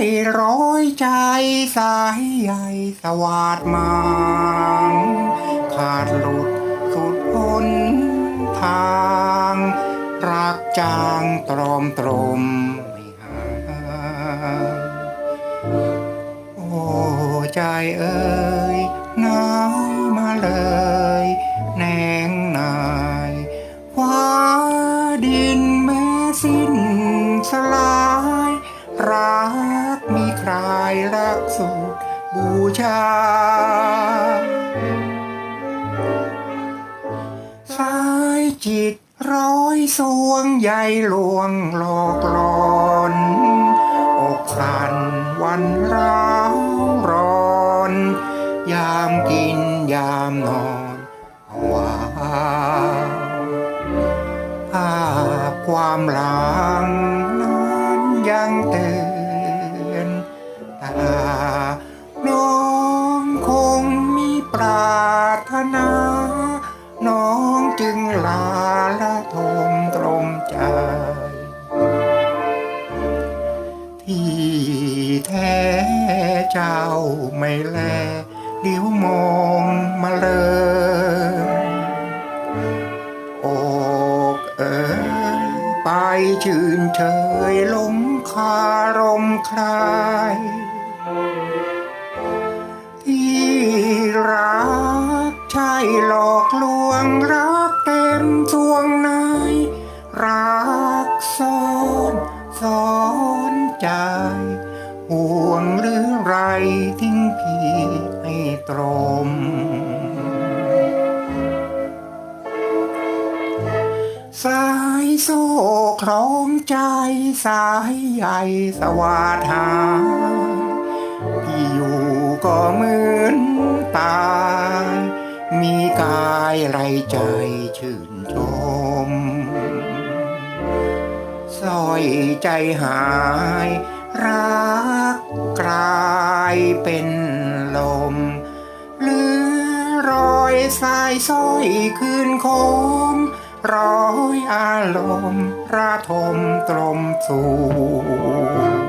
อยร้อยใจสายใหญ่สวาดมางขาดหลุดสุดพ้นทาง รักจางตรอมตรมไม่หาโอ้ใจเอ่ยนายมาเลยแนงนายฟ้าดินแม้สิ้นสลายรัก รรักสุดบูชา สายจิตร้อยสวงใยลวงหลอกหลอนอกสั่นวันร้าวร้อน ยามกินยามนอนหวาภาพความหลังนั้นยังเตือ น้องคงมีปรารถนา น้องจึงลาละทมตรมใจ ที่แท้เจ้าไม่แลเลี้ยวมองมาเลยอกเอ๋ยไปชื่นเชยลงคารมคลาย หลอกลวงรักเต็มสวงในรักซ้อนซ้อนใจห่วงหรือไรทิ้งพี่ให้ตรม สายโซ่คล้องใจสายใหญ่สวาดหาที่อยู่ก็เหมือนตาย มีกายไรใจชื่นชมสร้อยใจหาย รักกลายเป็นลมเหลือรอยสายสร้อยคืนคมร้อยอารมณ์ระทมตรมสู่